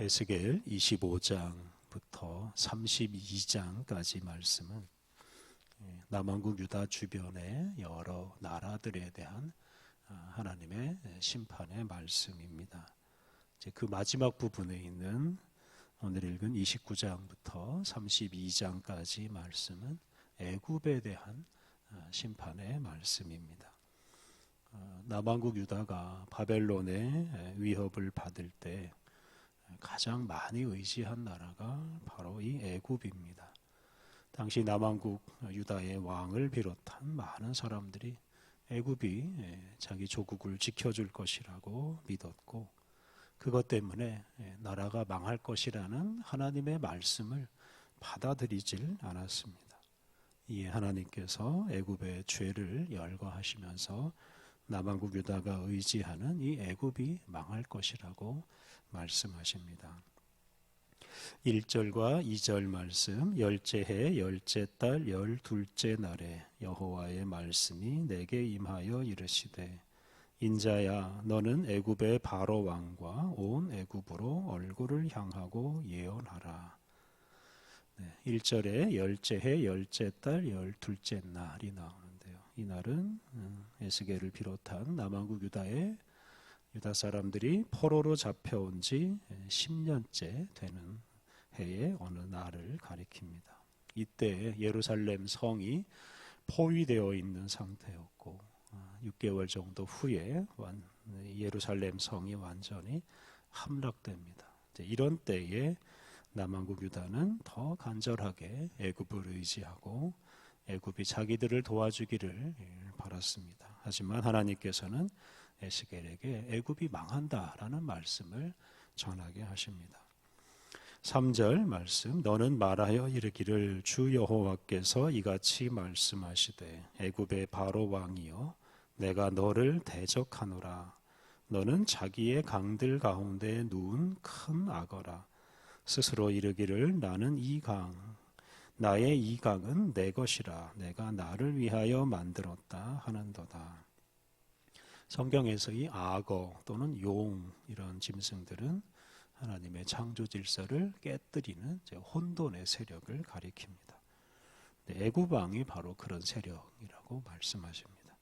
에스겔 25장부터 32장까지 말씀은 예, 남한국 유다 주변의 여러 나라들에 대한 아, 하나님의 심판의 말씀입니다. 그 마지막 부분에 있는 오늘 읽은 29장부터 32장까지 말씀은 애굽에 대한 아, 심판의 말씀입니다. 아, 남한국 유다가 바벨론의 위협을 받을 때 가장 많이 의지한 나라가 바로 이 애굽입니다. 당시 남한국 유다의 왕을 비롯한 많은 사람들이 애굽이 예, 자기 조국을 지켜줄 것이라고 믿었고 그것 때문에 예, 나라가 망할 것이라는 하나님의 말씀을 받아들이질 않았습니다. 이에 하나님께서 애굽의 죄를 열거하시면서 남한국 유다가 의지하는 이 애굽이 망할 것이라고 말씀하십니다. 1절과 2절 말씀 열째 해 열째 달 열둘째 날에 여호와의 말씀이 내게 임하여 이르시되 인자야 너는 애굽의 바로 왕과 온 애굽으로 얼굴을 향하고 예언하라. 네, 1절에 열째 해 열째 달 열둘째 날이 나오는데요. 이 날은 음, 에스겔을 비롯한 남한국 유다의 유다 사람들이 포로로 잡혀온 지 10년째 되는 해의 어느 날을 가리킵니다. 이때 예루살렘 성이 포위되어 있는 상태였고 6개월 아, 정도 후에 예루살렘 성이 완전히 함락됩니다. 이런 때에 남한국 유다는 더 간절하게 애굽을 의지하고 애굽이 자기들을 도와주기를 바랐습니다. 하지만 하나님께서는 에스겔에게 애굽이 망한다라는 말씀을 전하게 하십니다. 3절 말씀 너는 말하여 이르기를 주 여호와께서 이같이 말씀하시되 애굽의 바로 왕이여 내가 너를 대적하노라. 너는 자기의 강들 가운데 누운 큰 악어라. 스스로 이르기를 나는 이 강 나의 이 강은 내 것이라. 내가 나를 위하여 만들었다 하는도다 성경에서 이 악어 또는 용 이런 짐승들은 하나님의 창조 질서를 깨뜨리는 혼돈의 세력을 가리킵니다. 애굽 왕이 바로 그런 세력이라고 말씀하십니다.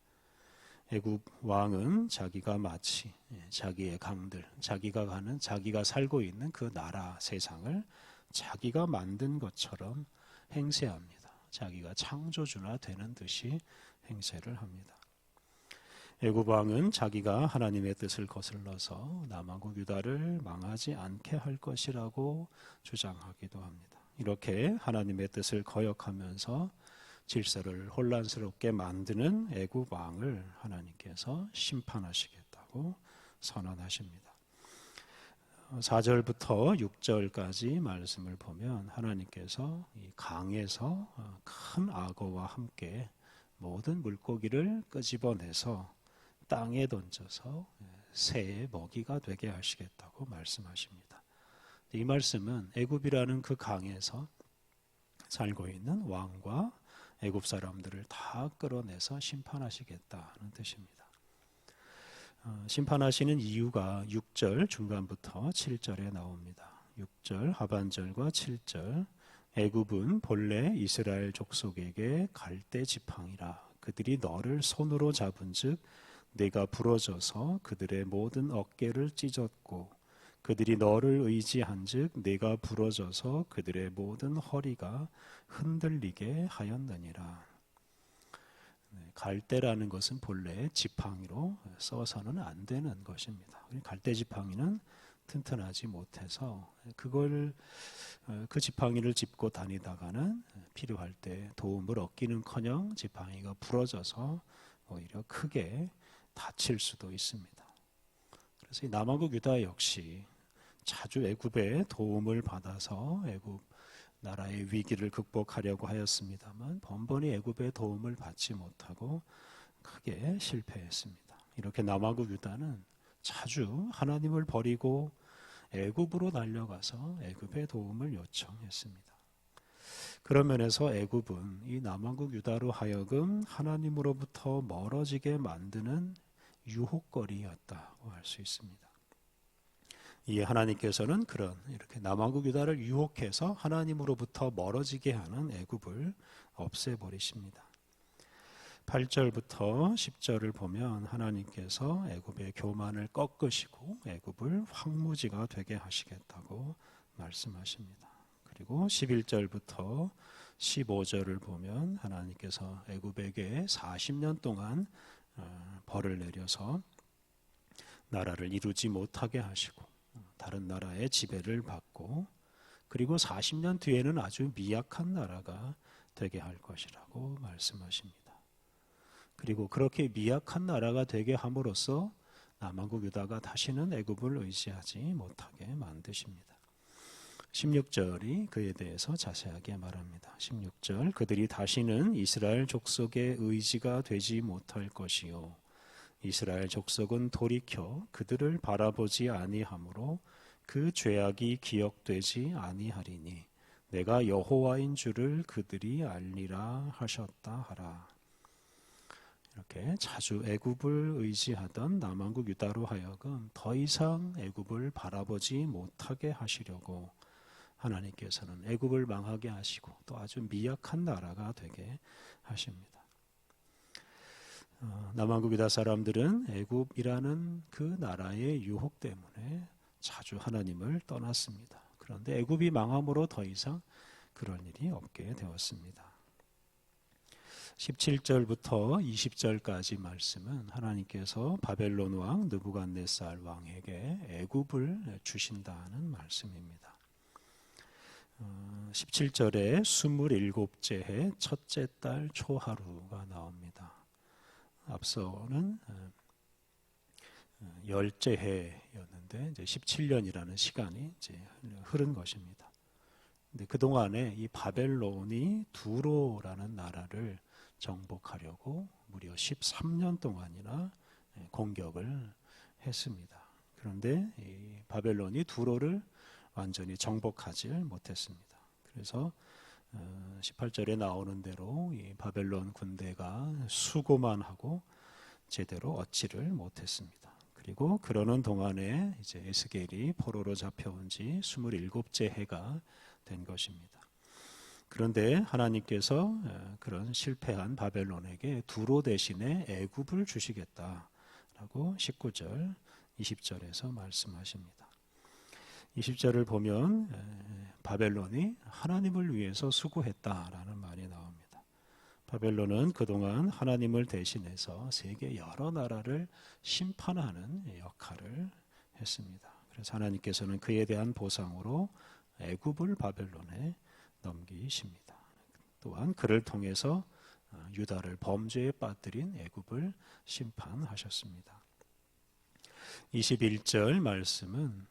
애굽 왕은 자기가 마치 예, 자기의 강들, 자기가 가는 자기가 살고 있는 그 나라 세상을 자기가 만든 것처럼 행세합니다. 자기가 창조주나 되는 듯이 행세를 합니다. 애굽 왕은 자기가 하나님의 뜻을 거슬러서 남한국 유다를 망하지 않게 할 것이라고 주장하기도 합니다. 이렇게 하나님의 뜻을 거역하면서 질서를 혼란스럽게 만드는 애굽 왕을 하나님께서 심판하시겠다고 선언하십니다. 4절부터 6절까지 말씀을 보면 하나님께서 이 강에서 큰 악어와 함께 모든 물고기를 끄집어내서 땅에 던져서 새의 먹이가 되게 하시겠다고 말씀하십니다. 이 말씀은 애굽이라는 그 강에서 살고 있는 왕과 애굽 사람들을 다 끌어내서 심판하시겠다는 뜻입니다. 어, 심판하시는 이유가 6절 중간부터 7절에 나옵니다. 6절 하반절과 7절 애굽은 본래 이스라엘 족속에게 갈대 지팡이라 그들이 너를 손으로 잡은즉 내가 부러져서 그들의 모든 어깨를 찢었고 그들이 너를 의지한즉 내가 부러져서 그들의 모든 허리가 흔들리게 하였느니라. 네, 갈대라는 것은 본래 지팡이로 써서는 안 되는 것입니다. 갈대 지팡이는 튼튼하지 못해서 그걸 어, 그 지팡이를 짚고 다니다가는 필요할 때 도움을 얻기는커녕 지팡이가 부러져서 오히려 크게 다칠 수도 있습니다. 그래서 이 남한국 유다 역시 자주 애굽의 도움을 받아서 애굽 나라의 위기를 극복하려고 하였습니다만 번번이 애굽의 도움을 받지 못하고 크게 실패했습니다. 이렇게 남한국 유다는 자주 하나님을 버리고 애굽으로 달려가서 애굽의 도움을 요청했습니다. 그런 면에서 애굽은 이 남한국 유다로 하여금 하나님으로부터 멀어지게 만드는 유혹거리였다고 할 수 있습니다. 이에 하나님께서는 그런 이렇게 남왕국 유다를 유혹해서 하나님으로부터 멀어지게 하는 애굽을 없애버리십니다. 8절부터 10절을 보면 하나님께서 애굽의 교만을 꺾으시고 애굽을 황무지가 되게 하시겠다고 말씀하십니다. 그리고 11절부터 15절을 보면 하나님께서 애굽에게 40년 동안 어, 벌을 내려서 나라를 이루지 못하게 하시고 다른 나라의 지배를 받고 그리고 40년 뒤에는 아주 미약한 나라가 되게 할 것이라고 말씀하십니다. 그리고 그렇게 미약한 나라가 되게 함으로써 남한국 유다가 다시는 애굽을 의지하지 못하게 만드십니다. 16절이 그에 대해서 자세하게 말합니다. 16절 그들이 다시는 이스라엘 족속의 의지가 되지 못할 것이요 이스라엘 족속은 돌이켜 그들을 바라보지 아니하므로 그 죄악이 기억되지 아니하리니 내가 여호와인 줄을 그들이 알리라 하셨다 하라. 이렇게 자주 애굽을 의지하던 남한국 유다로 하여금 더 이상 애굽을 바라보지 못하게 하시려고 하나님께서는 애굽을 망하게 하시고 또 아주 미약한 나라가 되게 하십니다. 어, 남한국 유다 사람들은 애굽이라는 그 나라의 유혹 때문에 자주 하나님을 떠났습니다. 그런데 애굽이 망함으로 더 이상 그런 일이 없게 되었습니다. 17절부터 20절까지 말씀은 하나님께서 바벨론 왕 느부갓네살 왕에게 애굽을 주신다는 말씀입니다. 17절에 27째 해 첫째 달 초하루가 나옵니다. 앞서는 어, 열째 해였는데 이제 17년이라는 시간이 이제 흐른 것입니다. 근데 그 동안에 이 바벨론이 두로라는 나라를 정복하려고 무려 13년 동안이나 예, 공격을 했습니다. 그런데 이 바벨론이 두로를 완전히 정복하지 못했습니다. 그래서 18절에 어, 나오는 대로 이 바벨론 군대가 수고만 하고 제대로 얻지를 못했습니다. 그리고 그러는 동안에 이제 에스겔이 포로로 잡혀온 지 27째 해가 된 것입니다. 그런데 하나님께서 그런 실패한 바벨론에게 두로 대신에 애굽을 주시겠다라고 19절, 20절에서 말씀하십니다. 20절을 보면 바벨론이 하나님을 위해서 수고했다라는 말이 나옵니다. 바벨론은 그동안 하나님을 대신해서 세계 여러 나라를 심판하는 역할을 했습니다. 그래서 하나님께서는 그에 대한 보상으로 애굽을 바벨론에 넘기십니다. 또한 그를 통해서 어, 유다를 범죄에 빠뜨린 애굽을 심판하셨습니다. 21절 말씀은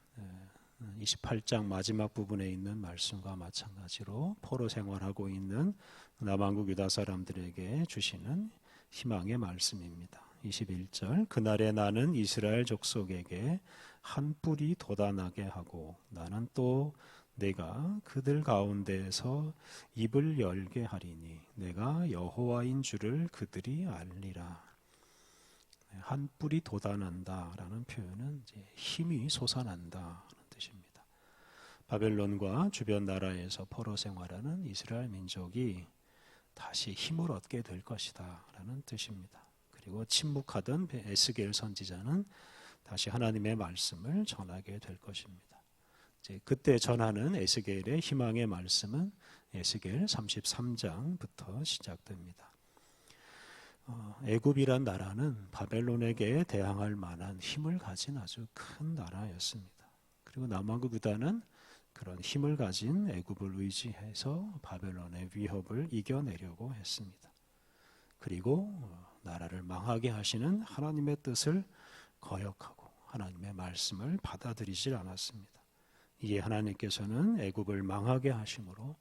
28장 마지막 부분에 있는 말씀과 마찬가지로 포로 생활하고 있는 남한국 유다 사람들에게 주시는 희망의 말씀입니다. 21절 그날에 나는 이스라엘 족속에게 한 뿔이 돋아나게 하고 나는 또 내가 그들 가운데에서 입을 열게 하리니 내가 여호와인 줄을 그들이 알리라. 한 뿔이 돋아난다라는 표현은 힘이 솟아난다는 뜻입니다. 바벨론과 주변 나라에서 포로 생활하는 이스라엘 민족이 다시 힘을 얻게 될 것이다라는 뜻입니다. 그리고 침묵하던 에스겔 선지자는 다시 하나님의 말씀을 전하게 될 것입니다. 그때 전하는 에스겔의 희망의 말씀은 에스겔 33장부터 시작됩니다. 어, 애굽이란 나라는 바벨론에게 대항할 만한 힘을 가진 아주 큰 나라였습니다. 그리고 남왕국 유다는 그런 힘을 가진 애굽을 의지해서 바벨론의 위협을 이겨내려고 했습니다. 그리고 어, 나라를 망하게 하시는 하나님의 뜻을 거역하고 하나님의 말씀을 받아들이질 않았습니다. 이에 하나님께서는 애굽을 망하게 하심으로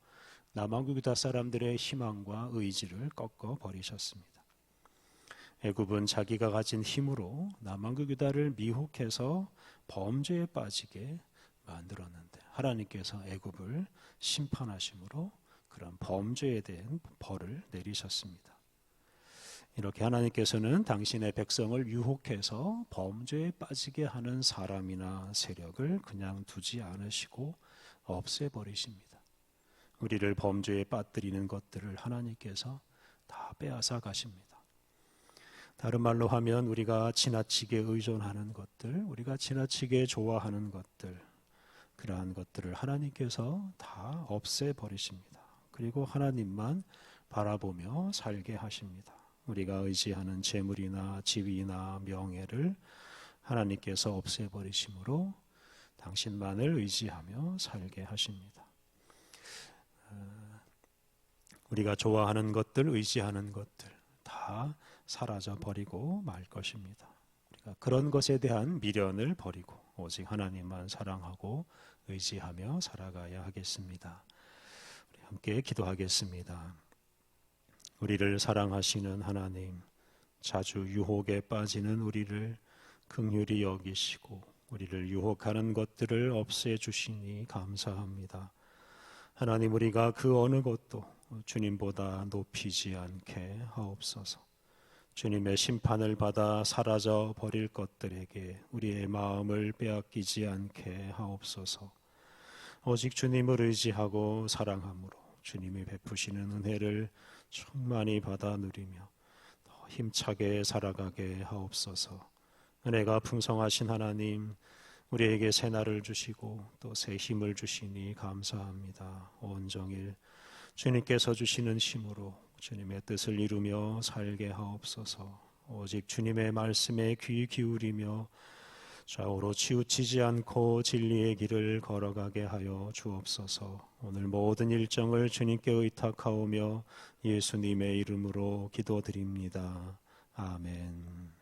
유다 사람들의 희망과 의지를 꺾어 버리셨습니다. 애굽은 자기가 가진 힘으로 남왕국 유다를 미혹해서 범죄에 빠지게 만들었는데 하나님께서 애굽을 심판하심으로 그런 범죄에 대한 벌을 내리셨습니다. 이렇게 하나님께서는 당신의 백성을 유혹해서 범죄에 빠지게 하는 사람이나 세력을 그냥 두지 않으시고 없애버리십니다. 우리를 범죄에 빠뜨리는 것들을 하나님께서 다 빼앗아 가십니다. 다른 말로 하면 우리가 지나치게 의존하는 것들, 우리가 지나치게 좋아하는 것들, 그러한 것들을 하나님께서 다 없애버리십니다. 그리고 하나님만 바라보며 살게 하십니다. 우리가 의지하는 재물이나 지위나 명예를 하나님께서 없애버리심으로 당신만을 의지하며 살게 하십니다. 어, 우리가 좋아하는 것들, 의지하는 것들 다 사라져 버리고 말 것입니다. 그런 것에 대한 미련을 버리고 오직 하나님만 사랑하고 의지하며 살아가야 하겠습니다. 우리 함께 기도하겠습니다. 우리를 사랑하시는 하나님, 자주 유혹에 빠지는 우리를 긍휼히 여기시고 우리를 유혹하는 것들을 없애 주시니 감사합니다. 하나님 우리가 그 어느 것도 주님보다 높이지 않게 하옵소서. 주님의 심판을 받아 사라져 버릴 것들에게 우리의 마음을 빼앗기지 않게 하옵소서. 오직 주님을 의지하고 사랑함으로 주님이 베푸시는 은혜를 충만히 받아 누리며 더 힘차게 살아가게 하옵소서. 은혜가 풍성하신 하나님, 우리에게 새 날을 주시고 또 새 힘을 주시니 감사합니다. 온종일 주님께서 주시는 힘으로 주님의 뜻을 이루며 살게 하옵소서. 오직 주님의 말씀에 귀 기울이며 좌우로 치우치지 않고 진리의 길을 걸어가게 하여 주옵소서. 오늘 모든 일정을 주님께 의탁하오며 예수님의 이름으로 기도드립니다. 아멘.